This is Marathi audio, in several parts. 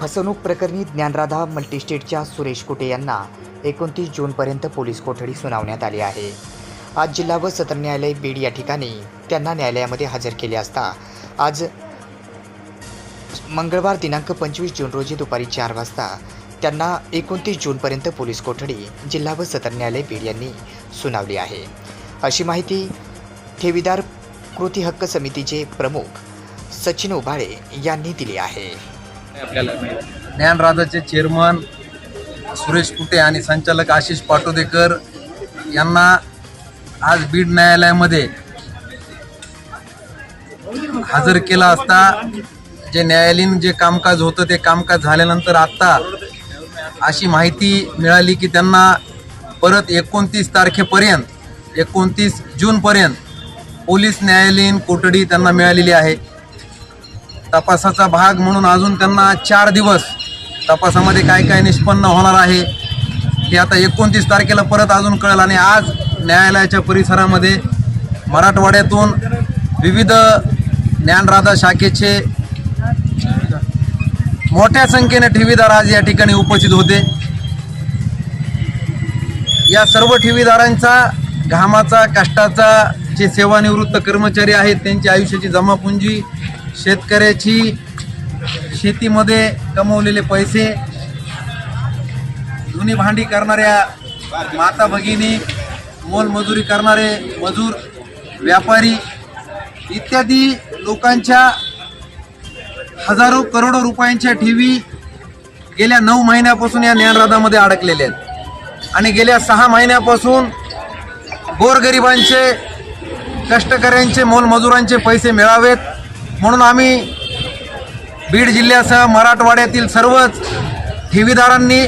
फसवणूक प्रकरणी ज्ञानराधा मल्टीस्टेटच्या सुरेश कुटे यांना एकोणतीस जूनपर्यंत पोलीस कोठडी सुनावण्यात आली आहे. आज जिल्हा व सत्र न्यायालय बीड या ठिकाणी त्यांना न्यायालयामध्ये हजर केले असता आज मंगळवार दिनांक पंचवीस जून रोजी दुपारी चार वाजता त्यांना एकोणतीस जूनपर्यंत पोलीस कोठडी जिल्हा व सत्र न्यायालय बीड यांनी सुनावली आहे. अशी माहिती ठेवीदार कृती हक्क समितीचे प्रमुख सचिन उभाळे यांनी दिली आहे. आपल्याला ज्ञानराजाचे चेअरमन सुरेश कुटे आणि संचालक आशिष पाटोदेकर यांना आज बीड न्यायालयामध्ये हजर केला असता जे न्यायालयीन जे कामकाज होतं ते कामकाज झाल्यानंतर आत्ता अशी माहिती मिळाली की त्यांना परत एकोणतीस तारखेपर्यंत एकोणतीस जूनपर्यंत पोलीस न्यायालयीन कोठडी त्यांना मिळालेली आहे. तपासाचा भाग म्हणून अजून त्यांना चार दिवस तपासामध्ये काय काय निष्पन्न होणार आहे हे आता एकोणतीस तारखेला परत अजून कळेल. आणि आज न्यायालयाच्या परिसरामध्ये मराठवाड्यातून विविध ज्ञानराधा शाखेचे मोठ्या संख्येने ठेवीदार आज या ठिकाणी उपस्थित होते. या सर्व ठेवीदारांचा घामाचा कष्टाचा जे सेवानिवृत्त कर्मचारी आहेत त्यांची आयुष्याची जमापुंजी शेतकऱ्याची शेतीमध्ये कमवलेले पैसे जुनी भांडी करणाऱ्या माता भगिनी मोलमजुरी करणारे मजूर व्यापारी इत्यादी लोकांच्या हजारो करोडो रुपयांच्या ठेवी गेल्या नऊ महिन्यापासून या ज्ञानराधामध्ये अडकलेल्या आहेत. आणि गेल्या सहा महिन्यापासून गोरगरिबांचे कष्टकऱ्यांचे मोलमजुरांचे पैसे मिळावेत. म्हणून आम्ही बीड जिल्ह्यासह मराठवाड्यातील सर्वच ठेवीदारांनी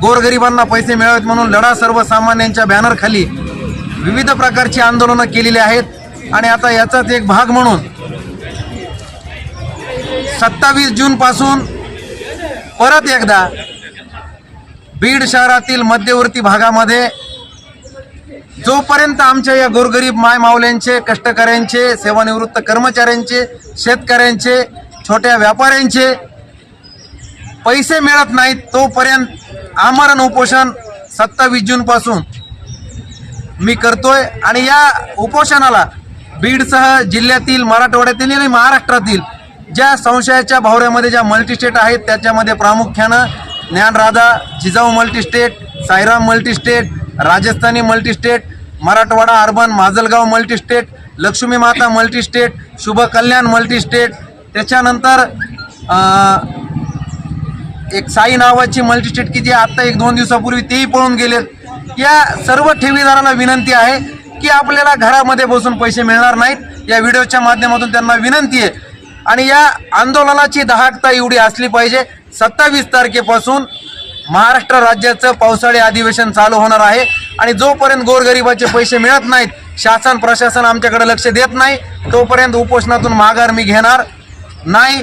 गोरगरिबांना पैसे मिळावेत म्हणून लढा सर्वसामान्यांच्या बॅनरखाली विविध प्रकारची आंदोलनं केलेली आहेत. आणि आता याचाच एक भाग म्हणून सत्तावीस जूनपासून परत एकदा बीड शहरातील मध्यवर्ती भागामध्ये जोपर्यंत आमच्या या गोरगरीब माय माऊल्यांचे कष्टकऱ्यांचे सेवानिवृत्त कर्मचाऱ्यांचे शेतकऱ्यांचे छोट्या व्यापाऱ्यांचे पैसे मिळत नाहीत तोपर्यंत आमरण उपोषण सत्तावीस जूनपासून मी करतोय. आणि या उपोषणाला बीडसह जिल्ह्यातील मराठवाड्यातील आणि महाराष्ट्रातील ज्या संशयाच्या भावऱ्यामध्ये ज्या मल्टीस्टेट आहेत त्याच्यामध्ये प्रामुख्यानं Dnyanradha Jijau multistate Sairam multistate Rajasthani multistate Marathwada urban Majalgaon multistate Lakshmi Mata multistate शुभ कल्याण मल्टीस्टेट. त्याच्यानंतर एक साई नावाची मल्टीस्टेट की जी आत्ता एक दोन दिवसापूर्वी तेही पळून गेलेत. या सर्व ठेवीदारांना विनंती आहे की आपल्याला घरामध्ये बसून पैसे मिळणार नाहीत. या व्हिडिओच्या माध्यमातून त्यांना विनंती आहे. आणि या आंदोलनाची दहाकता एवढी असली पाहिजे. सत्तावीस तारखेपासून महाराष्ट्र राज्याचं पावसाळी अधिवेशन चालू होणार आहे. आणि जोपर्यंत गोरगरिबाचे पैसे मिळत नाहीत शासन प्रशासन आमच्याकडे लक्ष देत नाही तोपर्यंत उपोषणातून माघार मी घेणार नाही.